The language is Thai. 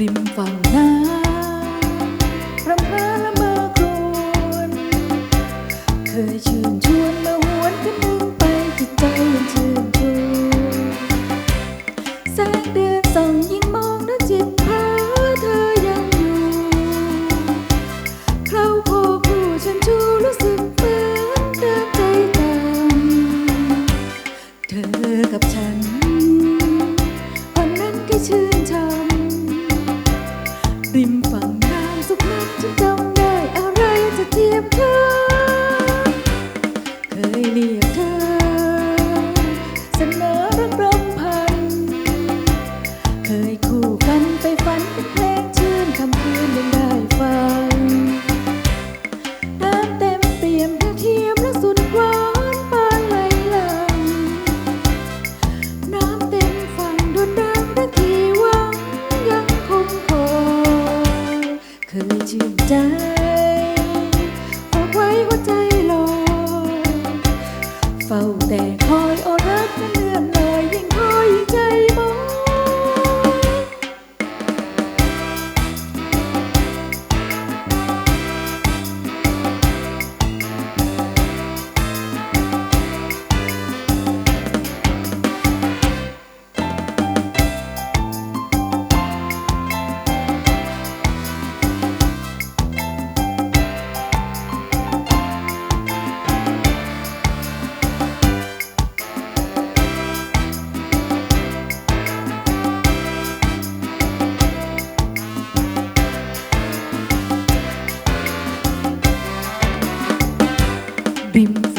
ริมฝั่งน้ำพรำพาละเมื่อครวนเคยชื่นชวนมาหวนกันนึงไปจิตใจยันชื่นชวนแสงเด 해준 점. อจืดใจฝากไว้หัวใจลอยเฝ้าแต่ขอ любимый.